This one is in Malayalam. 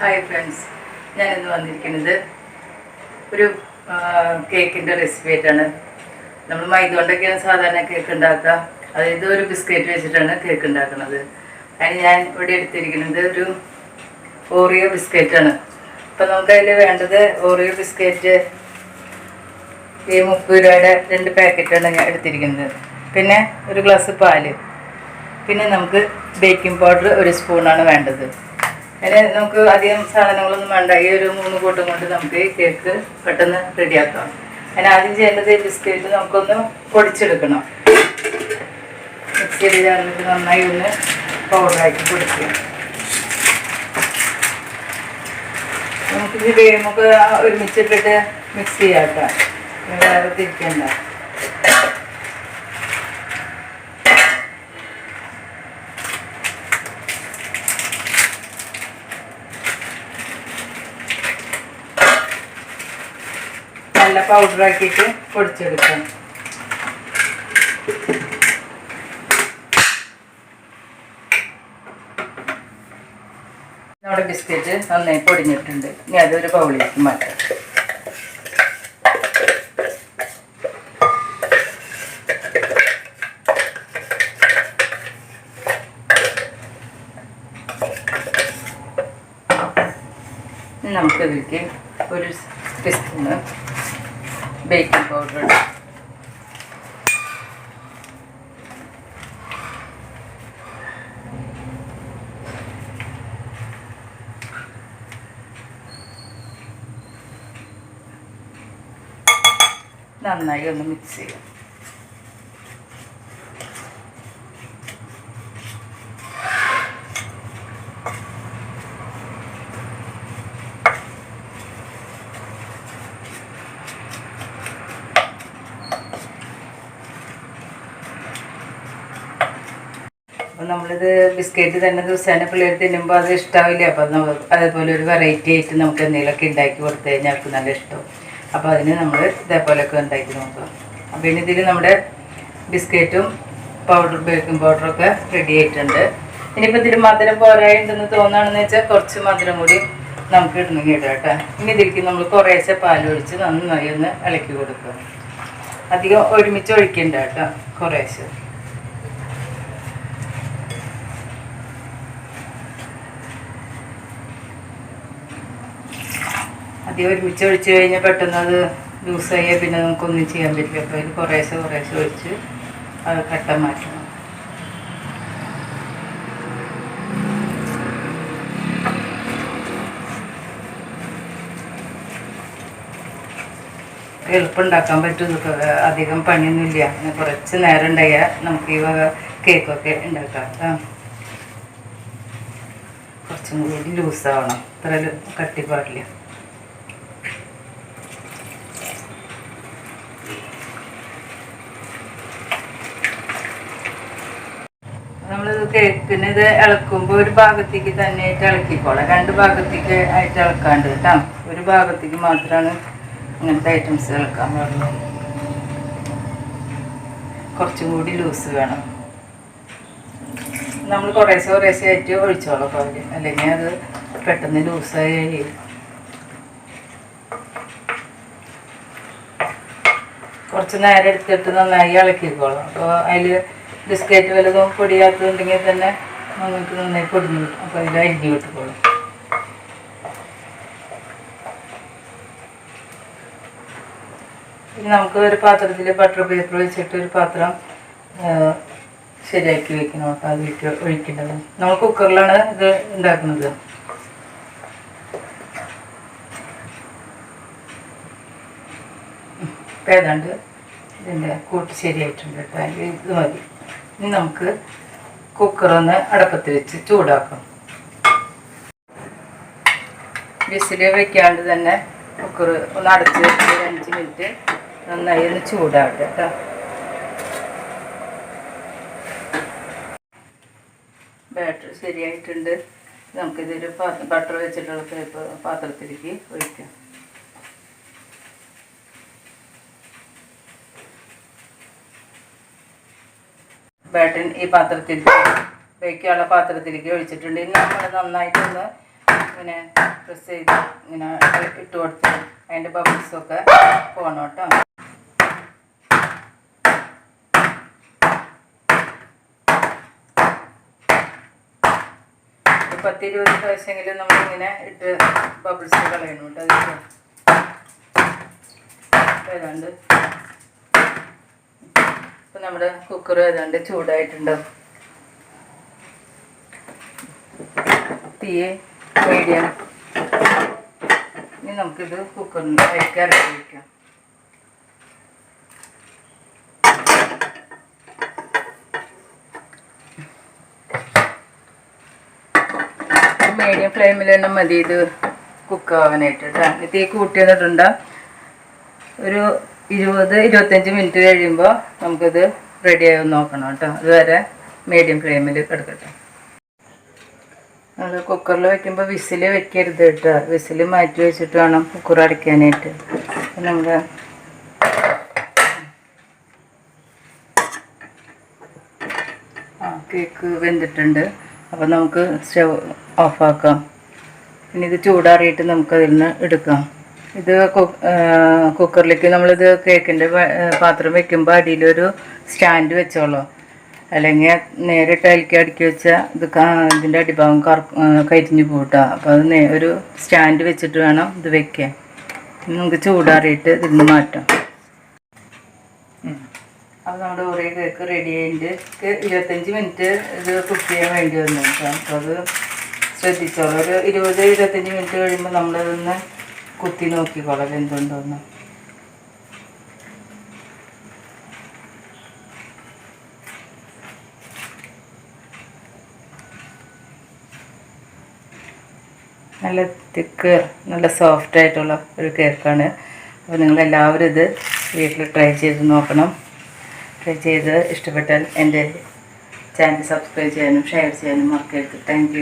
ഹായ് ഫ്രണ്ട്സ് ഞാൻ ഇന്ന് വന്നിരിക്കുന്നത് ഒരു കേക്കിന്റെ റെസിപ്പി ആയിട്ടാണ്. നമ്മൾ മൈദ കൊണ്ടൊക്കെയാണ് സാധാരണ കേക്ക് ഉണ്ടാക്കുക. അതായത് ഒരു ബിസ്ക്കറ്റ് വെച്ചിട്ടാണ് കേക്ക് ഉണ്ടാക്കുന്നത്. അതിന് ഞാൻ ഇവിടെ എടുത്തിരിക്കുന്നത് ഒരു ഓറിയോ ബിസ്ക്കറ്റാണ് അപ്പം നമുക്ക് അതിൽ വേണ്ടത് ഓറിയോ ബിസ്ക്കറ്റ് ഈ മുപ്പത് രൂപയുടെ രണ്ട് പാക്കറ്റാണ് ഞാൻ എടുത്തിരിക്കുന്നത്. പിന്നെ ഒരു ഗ്ലാസ് പാൽ. പിന്നെ നമുക്ക് ബേക്കിംഗ് പൗഡർ ഒരു സ്പൂണാണ് വേണ്ടത്. അതിന് നമുക്ക് അധികം സാധനങ്ങളൊന്നും വേണ്ട. ഈ ഒരു മൂന്ന് കൂട്ടം കൊണ്ട് നമുക്ക് ഈ കേക്ക് പെട്ടെന്ന് റെഡിയാക്കാം. അതിന് ആദ്യം ചെയ്യേണ്ടത് ഈ ബിസ്ക്കറ്റ് നമുക്കൊന്ന് പൊടിച്ചെടുക്കണം. മിക്സിയിൽ ചേർന്നിട്ട് നന്നായി ഒന്ന് പൗഡറാക്കി പൊടിക്കുക നമുക്കിത് നമുക്ക് ഒരുമിച്ചിട്ടിട്ട് മിക്സ് ചെയ്യാക്കാം വേറെ തിരിക്കണ്ട. നല്ല പൗഡർ ആക്കിയിട്ട് പൊടിച്ചെടുക്കാം. നമ്മുടെ ബിസ്ക്കറ്റ് നന്നായി പൊടിഞ്ഞിട്ടുണ്ട്. ഇനി അതൊരു ബൗളിലേക്ക് മാറ്റാം. നമുക്കതിലേക്ക് ഒരു ടീസ്പൂണ് ബേക്കിംഗ് പൗഡർ നന്നായി ഒന്ന് മിക്സ് ചെയ്യാം. അപ്പം നമ്മളിത് ബിസ്ക്കറ്റ് തന്നെ ദിവസേന പിള്ളേർ തിന്നുമ്പോൾ അത് ഇഷ്ടാവില്ല? അപ്പം അതേപോലെ ഒരു വെറൈറ്റി ആയിട്ട് നമുക്ക് എന്തെങ്കിലുമൊക്കെ ഉണ്ടാക്കി കൊടുത്തു കഴിഞ്ഞാൽ അവർക്ക് നല്ല ഇഷ്ടം അപ്പോൾ അതിന് നമ്മൾ ഇതേപോലെയൊക്കെ ഉണ്ടാക്കി നോക്കാം അപ്പോൾ ഇനി ഇതിൽ നമ്മുടെ ബിസ്ക്കറ്റും പൗഡർ ബേക്കിംഗ് പൗഡറൊക്കെ റെഡി ആയിട്ടുണ്ട്. ഇനിയിപ്പോൾ ഇതിൽ മധുരം പോരായിട്ടുണ്ടെന്ന് തോന്നുകയാണെന്ന് വെച്ചാൽ കുറച്ച് മധുരം കൂടി നമുക്ക് ഇടുന്നെങ്കിൽ ഇടാം കേട്ടോ. ഇനി ഇതിലേക്ക് നമ്മൾ കുറേശ്ശെ പാലൊഴിച്ച് നന്നായി ഒന്ന് ഇളക്കി കൊടുക്കുക. അധികം ഒരുമിച്ച് ഒഴിക്കണ്ട കേട്ടോ കുറേശ്ശെ. അധികം ഒരുമിച്ച് ഒഴിച്ച് കഴിഞ്ഞാൽ പെട്ടെന്ന് അത് ലൂസായി പിന്നെ നമുക്കൊന്നും ചെയ്യാൻ പറ്റില്ല. അപ്പോൾ അതിൽ കുറേശ്ശെ കുറേശ്ശെ ഒഴിച്ച് അത് കട്ട മാറ്റണം. എളുപ്പമുണ്ടാക്കാൻ പറ്റും. അധികം പണിയൊന്നുമില്ല. കുറച്ച് നേരം ഉണ്ടായാൽ നമുക്ക് ഈ വക കേക്കൊക്കെ ഉണ്ടാക്കാം. കുറച്ചും കൂടി ലൂസാവണം ഇത്ര കട്ടി കേക്കിന് ഇത് ഇളക്കുമ്പോൾ ഒരു ഭാഗത്തേക്ക് തന്നെ ആയിട്ട് ഇളക്കിക്കോളാം. രണ്ട് ഭാഗത്തേക്ക് ആയിട്ട് ഇളക്കാണ്ട് കേട്ടോ. ഒരു ഭാഗത്തേക്ക് മാത്രമാണ് ഇങ്ങനത്തെ ഐറ്റംസ് ഇളക്കാൻ പാടുള്ളൂ. കുറച്ചും കൂടി ലൂസ് വേണം. നമ്മൾ കുറേശ്ശെ കുറേശ്ശെ ആയിട്ട് ഒഴിച്ചോളാം പാൽ. അല്ലെങ്കിൽ അത് പെട്ടെന്ന് ലൂസായി കുറച്ച് നേരം എടുത്തിട്ട് നന്നായി ഇളക്കിക്കോളാം. അപ്പോൾ അതിൽ ബിസ്ക്കറ്റ് വല്ലതും പൊടിയാത്തതുണ്ടെങ്കിൽ തന്നെ നമുക്ക് നന്നായി പൊടിഞ്ഞു കിട്ടും. അപ്പോൾ അതിൽ അരിഞ്ഞു കിട്ടിക്കോളും ഇനി നമുക്ക് ഒരു പാത്രത്തിൽ ബട്ടർ പേപ്പർ വെച്ചിട്ട് ഒരു പാത്രം ശരിയാക്കി വെക്കണം. അപ്പോൾ അതിലേക്ക് ഒഴിക്കേണ്ടത്. നമ്മൾ കുക്കറിലാണ് ഇത് ഉണ്ടാക്കുന്നത്. ഏതാണ്ട് ഇതിന്റെ കൂട്ട് ശരിയായിട്ടുണ്ട്. കേട്ടോ ഇത് മതി. ഇനി നമുക്ക് കുക്കറൊന്ന് അടപ്പത്ത് വെച്ച് ചൂടാക്കാം. വിസിൽ വെക്കാണ്ട് തന്നെ കുക്കർ ഒന്ന് അടച്ച് വെച്ച് ഒരു അഞ്ച് മിനിറ്റ് നന്നായി ഒന്ന് ചൂടാവട്ടെ കേട്ടോ. ബാറ്റർ ശരിയായിട്ടുണ്ട്. നമുക്കിതൊരു ബട്ടർ വെച്ചിട്ടുള്ള പാത്രത്തിലേക്ക് ഒഴിക്കാം. ബാറ്റൻ ഈ പാത്രത്തിൽ ഉപയോഗിക്കാനുള്ള പാത്രത്തിലേക്ക് ഒഴിച്ചിട്ടുണ്ട്. ഇനി നമ്മൾ നന്നായിട്ടൊന്ന് ഇങ്ങനെ പ്രസ് ചെയ്ത് ഇങ്ങനെ ഇട്ട് കൊടുത്ത് അതിന്റെ ബബിൾസൊക്കെ പോകണം കേട്ടോ. പത്തിരുപത് പ്രാവശ്യമെങ്കിലും നമ്മളിങ്ങനെ ഇട്ട് ബബിൾസ് കളയണം കേട്ടോ. അതിൽ ഏതാണ്ട് ഇപ്പം നമ്മുടെ കുക്കർ ഏതാണ്ട് ചൂടായിട്ടുണ്ട്. തീ മീഡിയം ഇനി നമുക്കിത് കുക്കറിന് ഇറക്കി വയ്ക്കാം മീഡിയം ഫ്ലെയിമിൽ തന്നെ മതി ഇത് കുക്ക് ആവാനായിട്ട് കേട്ടോ തീ കൂട്ടി വന്നിട്ടുണ്ട് ഒരു ഇരുപത് ഇരുപത്തഞ്ച് മിനിറ്റ് കഴിയുമ്പോൾ നമുക്കിത് ആയി നോക്കണം കേട്ടോ. അതുവരെ മീഡിയം ഫ്ലെയിമിൽ കിടക്കട്ടെ. നമ്മൾ കുക്കറിൽ വെക്കുമ്പോൾ വിസിൽ വെക്കരുത് കേട്ടോ. വിസിൽ മാറ്റി വെച്ചിട്ട് വേണം കുക്കർ അടയ്ക്കാനായിട്ട്. ആ കേക്ക് വെന്തിട്ടുണ്ട്. അപ്പോൾ നമുക്ക് സ്റ്റവ് ഓഫാക്കാം പിന്നെ ഇത് ചൂടാറിയിട്ട് നമുക്കതിൽ നിന്ന് എടുക്കാം. ഇത് കുക്കറിലേക്ക് നമ്മളിത് കേക്കിന്റെ പാത്രം വെക്കുമ്പോൾ അടിയിലൊരു സ്റ്റാൻഡ് വെച്ചോളൂ. അല്ലെങ്കിൽ നേരിട്ട് അതിലേക്ക് അടുക്കി വെച്ചാൽ ഇത് ഇതിന്റെ അടിഭാഗം കറ കരിഞ്ഞു പോട്ടാ അപ്പോൾ അത് ഒരു സ്റ്റാൻഡ് വെച്ചിട്ട് വേണം ഇത് വെക്കാൻ. നമുക്ക് ചൂടാറിയിട്ട് ഇതിൽ നിന്ന് മാറ്റാം അപ്പോൾ നമ്മുടെ ഒരേ കേക്ക് റെഡി ആയിട്ട് ഇരുപത്തഞ്ച് മിനിറ്റ് ഇത് കുക്ക് ചെയ്യാൻ വേണ്ടി വന്നു അപ്പോൾ അത് ശ്രദ്ധിച്ചോളൂ. ഒരു ഇരുപത് ഇരുപത്തഞ്ച് മിനിറ്റ് കഴിയുമ്പോൾ നമ്മളതൊന്ന് കുത്തി നോക്കിക്കോളാം എന്തുണ്ടോന്ന്. നല്ല തിക്ക് നല്ല സോഫ്റ്റ് ആയിട്ടുള്ള ഒരു കേക്കാണ്. അപ്പോൾ നിങ്ങൾ എല്ലാവരും ഇത് വീട്ടിൽ ട്രൈ ചെയ്ത് നോക്കണം. ട്രൈ ചെയ്ത് ഇഷ്ടപ്പെട്ടാൽ എന്റെ ചാനൽ സബ്സ്ക്രൈബ് ചെയ്യാനും ഷെയർ ചെയ്യാനും മറക്കരുത്. താങ്ക്